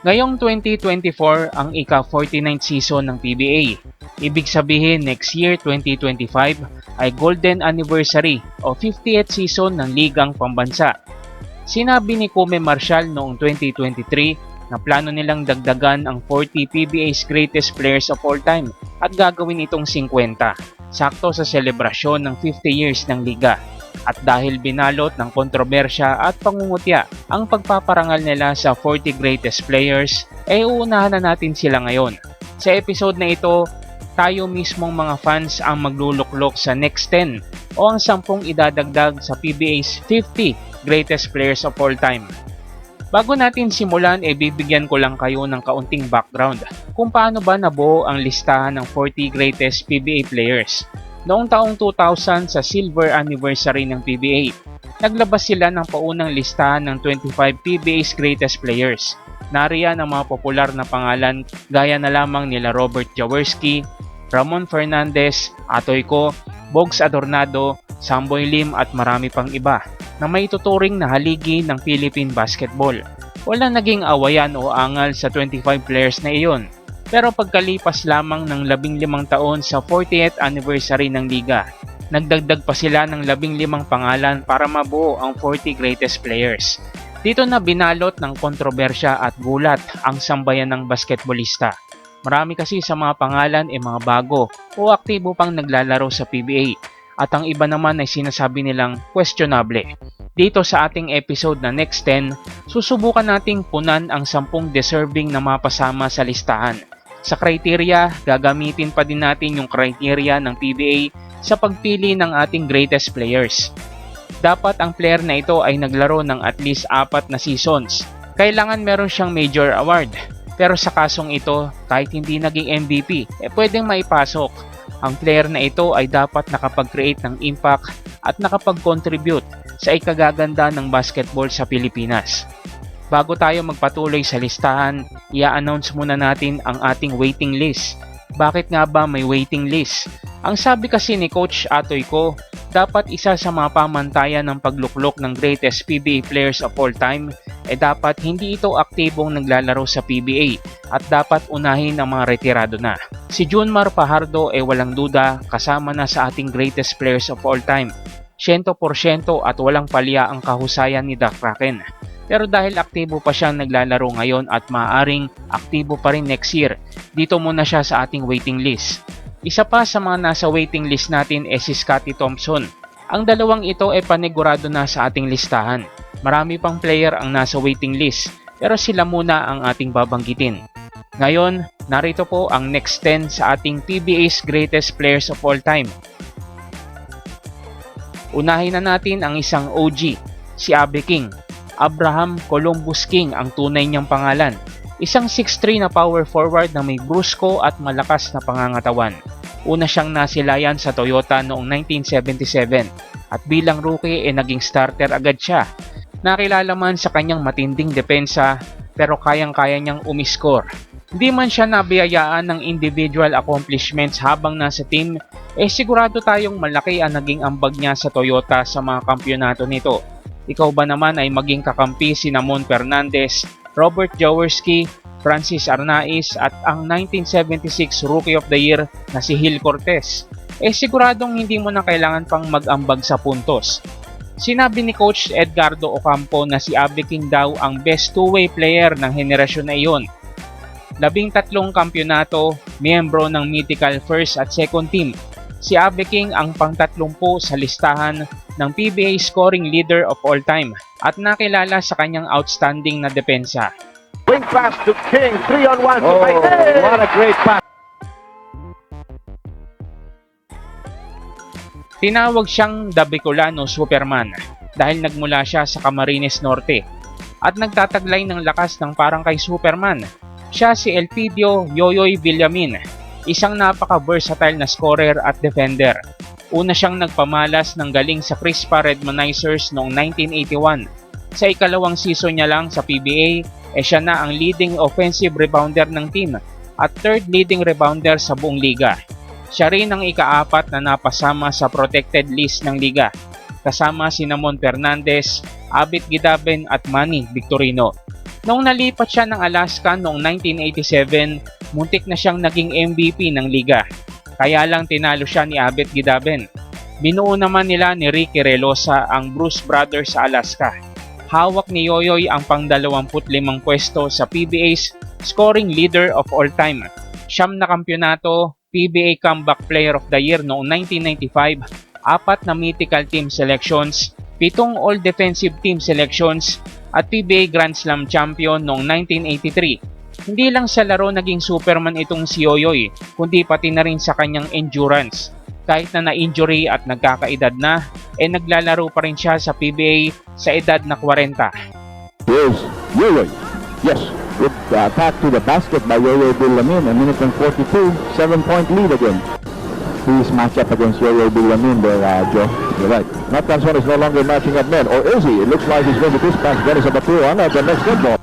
Ngayong 2024 ang ika-49th season ng PBA. Ibig sabihin next year 2025 ay golden anniversary o 50th season ng ligang pambansa. Sinabi ni Kume Marshall noong 2023 na plano nilang dagdagan ang 40 PBA's greatest players of all time at gagawin itong 50, sakto sa selebrasyon ng 50 years ng liga. At dahil binalot ng kontrobersya at pangungutya ang pagpaparangal nila sa 40 greatest players, eh uunahan na natin sila ngayon. Sa episode na ito, tayo mismong mga fans ang magluluklok sa next 10 o ang 10 idadagdag sa PBA's 50 greatest players of all time. Bago natin simulan, e bibigyan ko lang kayo ng kaunting background kung paano ba nabuo ang listahan ng 40 greatest PBA players. Noong taong 2000 sa silver anniversary ng PBA, naglabas sila ng paunang listahan ng 25 PBA's greatest players. Nariyan ang mga popular na pangalan gaya na lamang nila Robert Jaworski, Ramon Fernandez, Atoy Ko, Bogs Adornado, Samboy Lim at marami pang iba na may tuturing na haligi ng Philippine basketball. Wala naging awayan o angal sa 25 players na iyon pero pagkalipas lamang ng 15 taon sa 40th anniversary ng liga, nagdagdag pa sila ng 15 pangalan para mabuo ang 40 greatest players. Dito na binalot ng kontrobersya at gulat ang sambayan ng basketbolista. Marami kasi sa mga pangalan ay mga bago o aktibo pang naglalaro sa PBA at ang iba naman ay sinasabi nilang questionable. Dito sa ating episode na Next 10, susubukan nating punan ang 10 deserving na mapasama sa listahan sa criteria, gagamitin pa din natin yung criteria ng PBA sa pagpili ng ating greatest players. Dapat ang player na ito ay naglaro ng at least apat na seasons. Kailangan meron siyang major award. Pero sa kasong ito, kahit hindi naging MVP, eh pwedeng maipasok. Ang player na ito ay dapat nakapag-create ng impact at nakapag-contribute sa ikagaganda ng basketball sa Pilipinas. Bago tayo magpatuloy sa listahan, i-announce muna natin ang ating waiting list. Bakit nga ba may waiting list? Ang sabi kasi ni Coach Atoy ko, dapat isa sa mga pamantayan ng pagluklok ng greatest PBA players of all time eh dapat hindi ito aktibong naglalaro sa PBA at dapat unahin ang mga retirado na. Si Junmar Pajardo ay eh walang duda kasama na sa ating greatest players of all time. 100% at walang palya ang kahusayan ni The Kraken. Pero dahil aktibo pa siyang naglalaro ngayon at maaaring aktibo pa rin next year, dito muna siya sa ating waiting list. Isa pa sa mga nasa waiting list natin ay si Scotty Thompson. Ang dalawang ito ay panigurado na sa ating listahan. Marami pang player ang nasa waiting list, pero sila muna ang ating babanggitin. Ngayon, narito po ang next 10 sa ating PBA's greatest players of all time. Unahin na natin ang isang OG, si Abe King Abraham Columbus King ang tunay niyang pangalan. Isang 6'3 na power forward na may brusko at malakas na pangangatawan. Una siyang nasilayan sa Toyota noong 1977 at bilang rookie ay naging starter agad siya. Nakilala man sa kanyang matinding depensa pero kayang-kaya niyang umiskor. Hindi man siya nabiyayaan ng individual accomplishments habang nasa team, eh sigurado tayong malaki ang naging ambag niya sa Toyota sa mga kampyonato nito ikaw ba naman ay maging kakampi si Namon Fernandez, Robert Jaworski, Francis Arnaiz at ang 1976 Rookie of the Year na si Gil Cortez? Eh siguradong hindi mo na kailangan pang mag-ambag sa puntos. Sinabi ni Coach Edgardo Ocampo na si Abe King daw ang best two-way player ng henerasyon na iyon. Labing tatlong kampyonato, miyembro ng mythical first at second team. Si Abe King ang pang-tatlumpu sa listahan ng PBA scoring leader of all time at nakilala sa kanyang outstanding na depensa. Wing pass to King, 3 on 1 Oh, what a great pass. Tinawag siyang the Bicolano Superman dahil nagmula siya sa Camarines Norte at nagtataglay ng lakas ng parang kay Superman. Siya si Elpidio Yoyoy Villamin, isang napaka-versatile na scorer at defender Una siyang nagpamalas ng galing sa Crispa Redmonizers noong 1981. Sa ikalawang season niya lang sa PBA, eh siya na ang leading offensive rebounder ng team at third leading rebounder sa buong liga. Siya rin ang ikaapat na napasama sa protected list ng liga, kasama si Namon Fernandez, Abit Gidaben at Manny Victorino. Noong nalipat siya ng Alaska noong 1987, muntik na siyang naging MVP ng liga. Kaya lang tinalo siya ni Abet Gidaben. Binuo naman nila ni Ricky Relosa ang Bruce Brothers sa Alaska. Hawak ni Yoyoy ang pang-25 pwesto sa PBA's scoring leader of all time. Siyam na kampyonato, PBA Comeback Player of the Year noong 1995, apat na mythical team selections, pitong All-Defensive Team selections, at PBA Grand Slam champion noong 1983. Hindi lang sa laro naging superman itong si Yoyoy, kundi pati na rin sa kanyang endurance. Kahit na na-injury at nagkakaedad na, eh naglalaro pa rin siya sa PBA sa edad na 40. Here's Yoyoy. Yes, good uh, attack to the basket by Yoyoy Billamin. A minute and 42, seven-point lead again. His matchup against Yoyoy Billamin there, uh, Joe. You're right. Matt Canson is no longer matching up men. Or is he? It looks like he's going to dispatch Dennis Abatuan at the next football.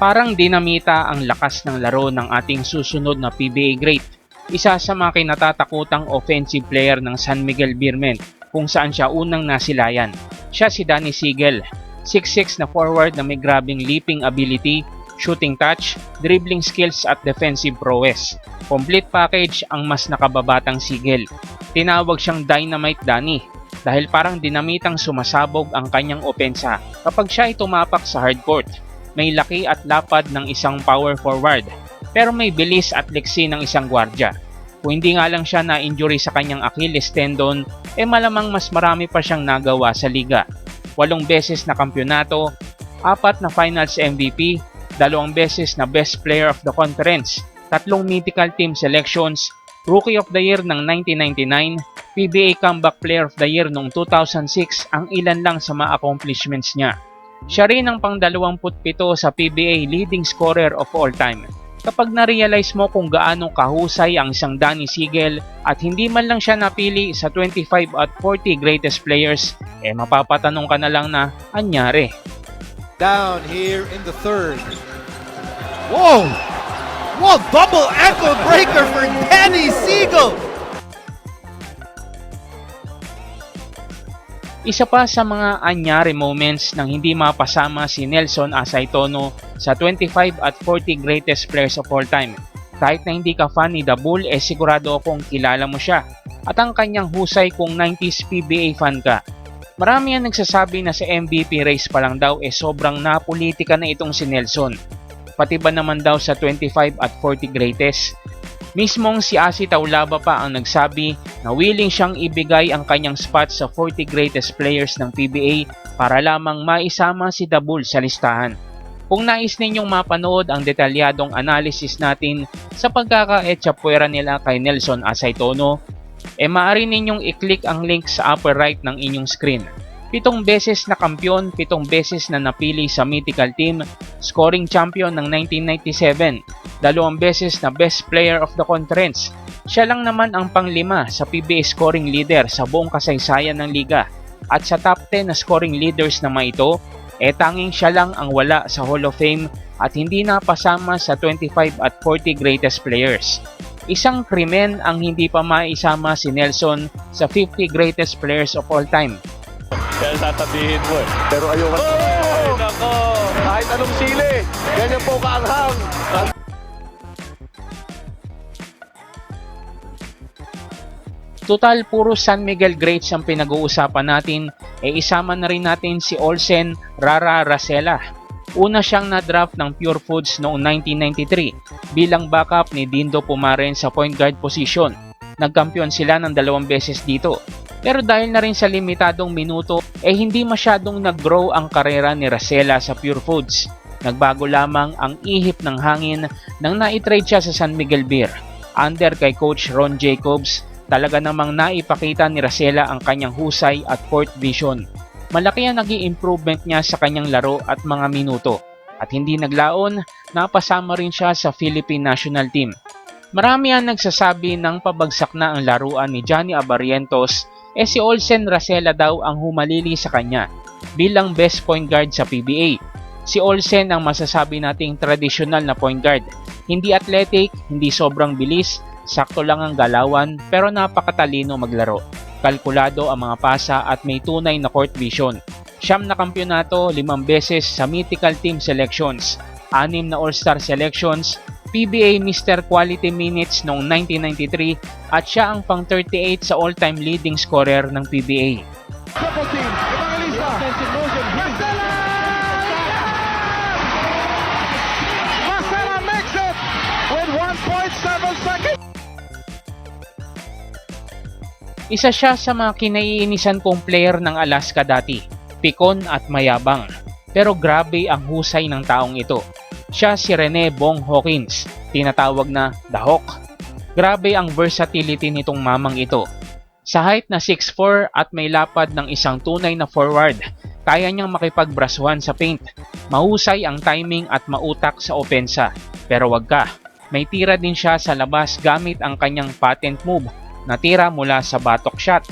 Parang dinamita ang lakas ng laro ng ating susunod na PBA great. Isa sa mga kinatatakutang offensive player ng San Miguel Beermen kung saan siya unang nasilayan. Siya si Danny Siegel, 6'6 na forward na may grabing leaping ability, shooting touch, dribbling skills at defensive prowess. Complete package ang mas nakababatang Siegel. Tinawag siyang Dynamite Danny dahil parang dinamitang sumasabog ang kanyang opensa kapag siya ay tumapak sa hardcourt may laki at lapad ng isang power forward, pero may bilis at leksi ng isang gwardya. Kung hindi nga lang siya na-injury sa kanyang Achilles tendon, eh malamang mas marami pa siyang nagawa sa liga. Walong beses na kampyonato, apat na finals MVP, dalawang beses na best player of the conference, tatlong mythical team selections, Rookie of the Year ng 1999, PBA Comeback Player of the Year noong 2006 ang ilan lang sa mga accomplishments niya. Siya rin ang pang-27 sa PBA leading scorer of all time. Kapag na-realize mo kung gaano kahusay ang isang Danny Siegel at hindi man lang siya napili sa 25 at 40 greatest players, eh mapapatanong ka na lang na anyari. Down here in the third. Whoa! Whoa, double ankle breaker for Danny Siegel! Isa pa sa mga anyari moments nang hindi mapasama si Nelson Asaitono sa 25 at 40 greatest players of all time. Kahit na hindi ka fan ni The Bull, eh sigurado akong kilala mo siya. At ang kanyang husay kung 90s PBA fan ka. Marami ang nagsasabi na sa MVP race pa lang daw eh sobrang napolitika na itong si Nelson. Pati ba naman daw sa 25 at 40 greatest? Mismong si Asi Taulaba pa ang nagsabi na willing siyang ibigay ang kanyang spot sa 40 greatest players ng PBA para lamang maisama si Dabul sa listahan. Kung nais ninyong mapanood ang detalyadong analysis natin sa pagkakaetsapwera nila kay Nelson Asaitono, e maaari ninyong i-click ang link sa upper right ng inyong screen. Pitong beses na kampyon, pitong beses na napili sa mythical team, scoring champion ng 1997, dalawang beses na best player of the conference. Siya lang naman ang panglima sa PBA scoring leader sa buong kasaysayan ng liga. At sa top 10 na scoring leaders na ito, eh tanging siya lang ang wala sa Hall of Fame at hindi napasama sa 25 at 40 greatest players. Isang krimen ang hindi pa maisama si Nelson sa 50 greatest players of all time. Kaya sasabihin mo eh. Pero ayoko. Ay, nako! Kahit anong sili, ganyan po kaanghang. Total puro San Miguel greats ang pinag-uusapan natin, e isama na rin natin si Olsen Rara Racela. Una siyang na-draft ng Pure Foods noong 1993 bilang backup ni Dindo Pumaren sa point guard position. Nagkampiyon sila ng dalawang beses dito. Pero dahil na rin sa limitadong minuto, eh hindi masyadong nag-grow ang karera ni Racela sa Pure Foods. Nagbago lamang ang ihip ng hangin nang na-trade siya sa San Miguel Beer. Under kay Coach Ron Jacobs, talaga namang naipakita ni Racela ang kanyang husay at court vision. Malaki ang naging improvement niya sa kanyang laro at mga minuto. At hindi naglaon, napasama rin siya sa Philippine National Team. Marami ang nagsasabi ng pabagsak na ang laruan ni Johnny Abarientos eh si Olsen Racela daw ang humalili sa kanya bilang best point guard sa PBA. Si Olsen ang masasabi nating traditional na point guard. Hindi athletic, hindi sobrang bilis, sakto lang ang galawan pero napakatalino maglaro. Kalkulado ang mga pasa at may tunay na court vision. Siyam na kampyonato, limang beses sa mythical team selections, anim na all-star selections, PBA Mr. Quality Minutes noong 1993 at siya ang pang 38 sa all-time leading scorer ng PBA. Team. Isa siya sa mga kinaiinisan kong player ng Alaska dati, pikon at mayabang. Pero grabe ang husay ng taong ito. Siya si Rene Bong Hawkins, tinatawag na The Hawk. Grabe ang versatility nitong mamang ito. Sa height na 6'4 at may lapad ng isang tunay na forward, kaya niyang makipagbrasuhan sa paint. Mahusay ang timing at mautak sa opensa. Pero wag ka, may tira din siya sa labas gamit ang kanyang patent move na tira mula sa batok shot.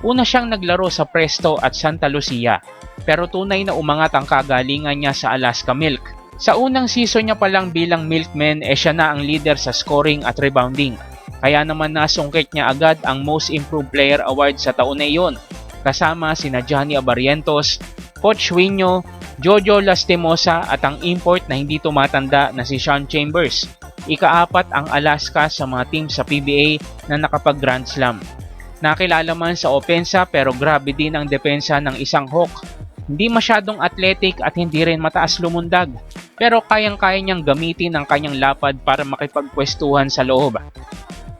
Una siyang naglaro sa Presto at Santa Lucia, pero tunay na umangat ang kagalingan niya sa Alaska Milk. Sa unang season niya pa lang bilang milkman, eh siya na ang leader sa scoring at rebounding. Kaya naman nasungkit niya agad ang Most Improved Player Award sa taon na iyon, kasama sina Johnny Abarientos, Coach Wino, Jojo Lastimosa at ang import na hindi tumatanda na si Sean Chambers. Ikaapat ang Alaska sa mga team sa PBA na nakapag Grand Slam. Nakilala man sa opensa pero grabe din ang depensa ng isang Hawk. Hindi masyadong athletic at hindi rin mataas lumundag pero kayang-kaya niyang gamitin ang kanyang lapad para makipagpwestuhan sa loob.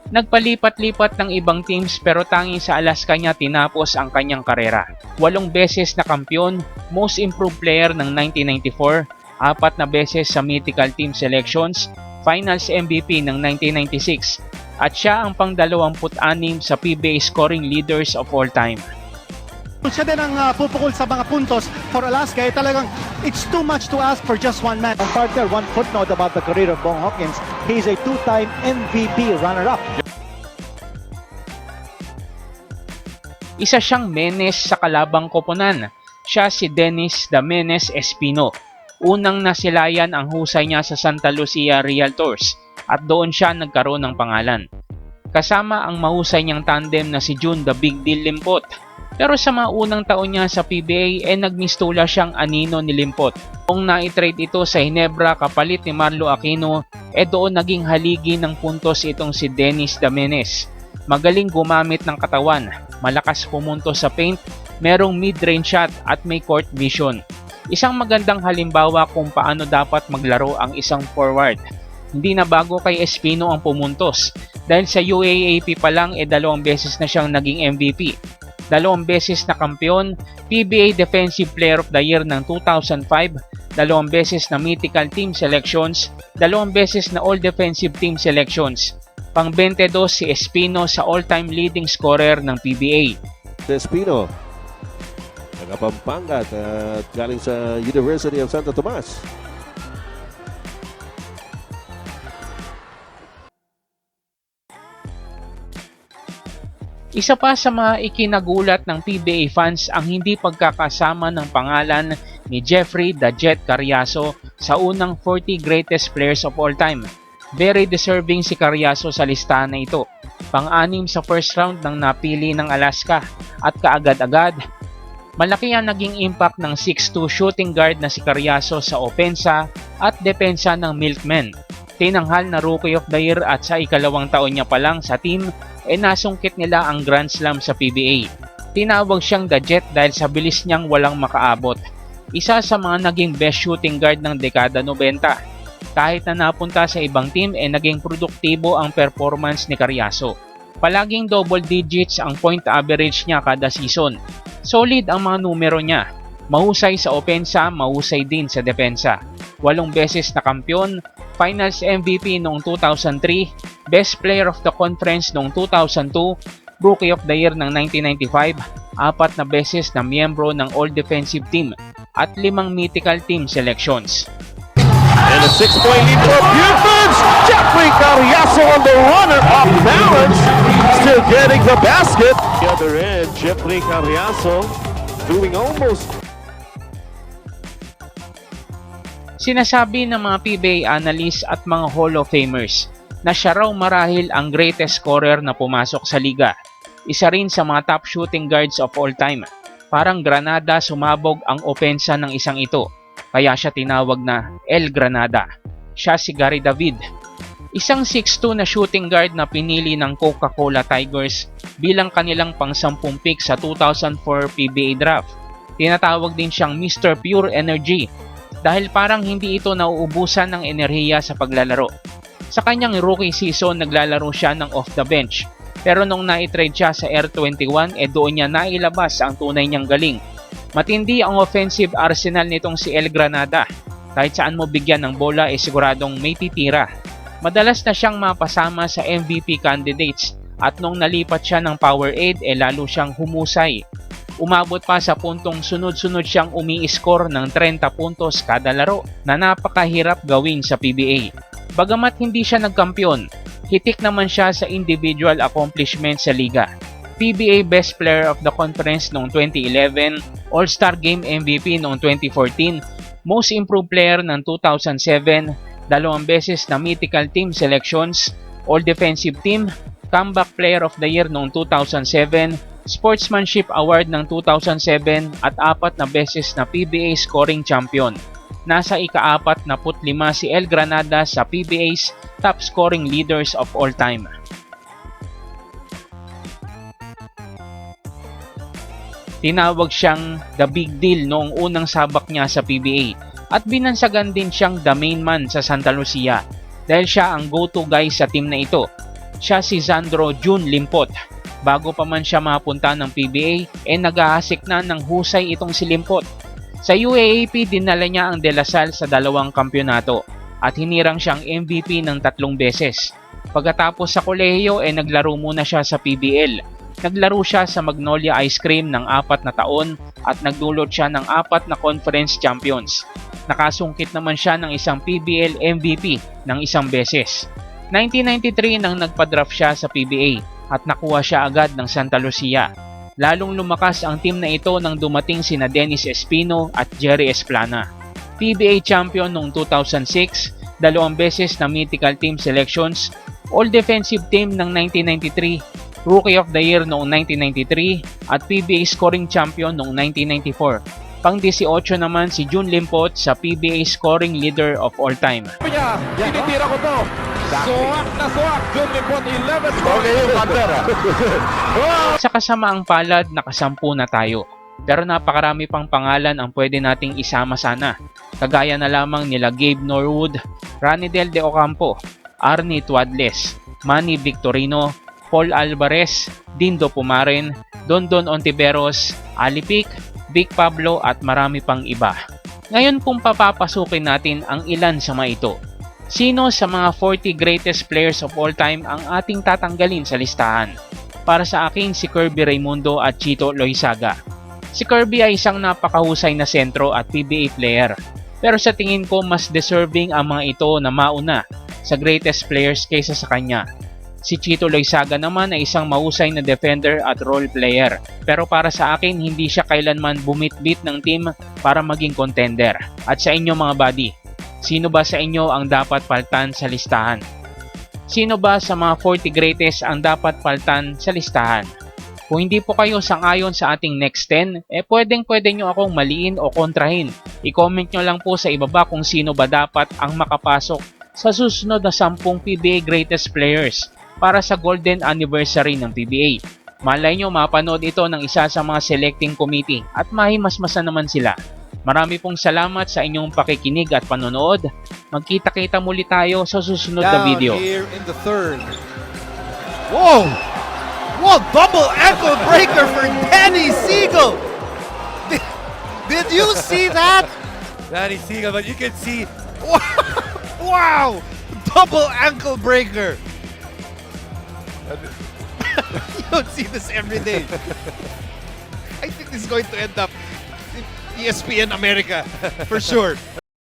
Nagpalipat-lipat ng ibang teams pero tanging sa Alaska niya tinapos ang kanyang karera. Walong beses na kampyon, most improved player ng 1994, apat na beses sa mythical team selections, finals MVP ng 1996, at siya ang pang-26 sa PBA scoring leaders of all time. siya din ang uh, pupukol sa mga puntos for Alaska, eh, talagang it's too much to ask for just one man. Ang partner, one footnote about the career of Bong Hawkins. He's a two-time MVP runner-up. Isa siyang menes sa kalabang koponan. Siya si Dennis Damenes Espino. Unang nasilayan ang husay niya sa Santa Lucia Realtors at doon siya nagkaroon ng pangalan. Kasama ang mahusay niyang tandem na si June the Big Deal Limpot. Pero sa mga unang taon niya sa PBA ay eh, nagmistula siyang anino ni Limpot. Kung naitrade ito sa Hinebra kapalit ni Marlo Aquino, eh doon naging haligi ng puntos itong si Dennis Damenes. Magaling gumamit ng katawan, malakas pumunto sa paint, merong mid-range shot at may court vision. Isang magandang halimbawa kung paano dapat maglaro ang isang forward. Hindi na bago kay Espino ang pumuntos dahil sa UAAP pa lang e dalawang beses na siyang naging MVP. Dalawang beses na kampiyon, PBA Defensive Player of the Year ng 2005, dalawang beses na Mythical Team Selections, dalawang beses na All Defensive Team Selections. Pang 22 si Espino sa all-time leading scorer ng PBA. Espino. Taga Pampanga at uh, galing sa University of Santo Tomas. Isa pa sa mga ikinagulat ng PBA fans ang hindi pagkakasama ng pangalan ni Jeffrey the Jet Carriazo sa unang 40 greatest players of all time. Very deserving si Carriazo sa listahan na ito. Pang-anim sa first round ng napili ng Alaska at kaagad-agad Malaki ang naging impact ng 6'2 shooting guard na si Carriazo sa opensa at depensa ng Milkmen. Tinanghal na Rookie of the Year at sa ikalawang taon niya pa lang sa team, e nasungkit nila ang Grand Slam sa PBA. Tinawag siyang The Jet dahil sa bilis niyang walang makaabot. Isa sa mga naging best shooting guard ng dekada 90. Kahit na napunta sa ibang team, e naging produktibo ang performance ni Carriazo. Palaging double digits ang point average niya kada season. Solid ang mga numero niya. Mahusay sa opensa, mahusay din sa depensa. Walong beses na kampyon, Finals MVP noong 2003, Best Player of the Conference noong 2002, Rookie of the Year ng 1995, apat na beses na miyembro ng All Defensive Team at limang mythical team selections. And a six-point lead for Buford's. Jeffrey Carriazo on the runner off balance. Still getting the basket. The other end, Jeffrey Carriazo doing almost Sinasabi ng mga PBA analysts at mga Hall of Famers na siya raw marahil ang greatest scorer na pumasok sa liga. Isa rin sa mga top shooting guards of all time. Parang Granada sumabog ang opensa ng isang ito, kaya siya tinawag na El Granada. Siya si Gary David. Isang 6'2 na shooting guard na pinili ng Coca-Cola Tigers bilang kanilang pang-sampung pick sa 2004 PBA draft. Tinatawag din siyang Mr. Pure Energy dahil parang hindi ito nauubusan ng enerhiya sa paglalaro. Sa kanyang rookie season, naglalaro siya ng off the bench. Pero nung naitrade siya sa Air 21, eh doon niya nailabas ang tunay niyang galing. Matindi ang offensive arsenal nitong si El Granada. Kahit saan mo bigyan ng bola, eh siguradong may titira. Madalas na siyang mapasama sa MVP candidates at nung nalipat siya ng Powerade, eh lalo siyang humusay. Umabot pa sa puntong sunod-sunod siyang umi-score ng 30 puntos kada laro na napakahirap gawin sa PBA. Bagamat hindi siya nagkampiyon, hitik naman siya sa individual accomplishment sa liga. PBA Best Player of the Conference noong 2011, All-Star Game MVP noong 2014, Most Improved Player ng 2007, dalawang beses na Mythical Team Selections, All Defensive Team, Comeback Player of the Year noong 2007, Sportsmanship Award ng 2007 at apat na beses na PBA Scoring Champion. Nasa ika-apat na putlima si El Granada sa PBA's top scoring leaders of all time. Tinawag siyang the big deal noong unang sabak niya sa PBA at binansagan din siyang the main man sa Santa Lucia dahil siya ang go-to guy sa team na ito. Siya si Zandro June Limpot. Bago pa man siya mapunta ng PBA, eh nag-ahasik na ng husay itong si Limpot. Sa UAAP, dinala niya ang De La Salle sa dalawang kampyonato at hinirang siyang MVP ng tatlong beses. Pagkatapos sa kolehiyo, eh naglaro muna siya sa PBL. Naglaro siya sa Magnolia Ice Cream ng apat na taon at nagdulot siya ng apat na conference champions. Nakasungkit naman siya ng isang PBL MVP ng isang beses. 1993 nang nagpa-draft siya sa PBA at nakuha siya agad ng Santa Lucia. Lalong lumakas ang team na ito nang dumating sina Dennis Espino at Jerry Esplana. PBA champion noong 2006, dalawang beses na mythical team selections, All Defensive Team ng 1993, Rookie of the Year noong 1993 at PBA Scoring Champion noong 1994. Pang 18 naman si June Limpot sa PBA Scoring Leader of All Time. niya. Tinitira ko to. Suwak na suwak. Jun Limpot, 11 Okay yung bandera. Sa kasamaang palad, nakasampu na tayo. Pero napakarami pang pangalan ang pwede nating isama sana. Kagaya na lamang nila Gabe Norwood, Ranidel De Ocampo, Arnie Tuadles, Manny Victorino, Paul Alvarez, Dindo Pumaren, Dondon Ontiveros, Alipik, Vic Pablo at marami pang iba. Ngayon kung papapasukin natin ang ilan sa mga ito, sino sa mga 40 greatest players of all time ang ating tatanggalin sa listahan? Para sa akin si Kirby Raimundo at Chito Loizaga. Si Kirby ay isang napakahusay na sentro at PBA player. Pero sa tingin ko mas deserving ang mga ito na mauna sa greatest players kaysa sa kanya. Si Chito Loizaga naman ay isang mahusay na defender at role player. Pero para sa akin, hindi siya kailanman bumitbit ng team para maging contender. At sa inyo mga buddy, sino ba sa inyo ang dapat paltan sa listahan? Sino ba sa mga 40 greatest ang dapat paltan sa listahan? Kung hindi po kayo sangayon sa ating next 10, eh pwedeng pwede nyo akong maliin o kontrahin. I-comment nyo lang po sa ibaba kung sino ba dapat ang makapasok sa susunod na 10 PBA greatest players para sa golden anniversary ng PBA. Malay nyo mapanood ito ng isa sa mga selecting committee at mahimasmasan naman sila. Marami pong salamat sa inyong pakikinig at panonood. Magkita-kita muli tayo sa susunod na Down video. here in the third. Whoa! Whoa! Double ankle breaker for Danny Siegel. Did, did you see that? Danny Siegel, but you can see. Wow! Double ankle breaker. you don't see this every day. I think this is going to end up in ESPN America for sure.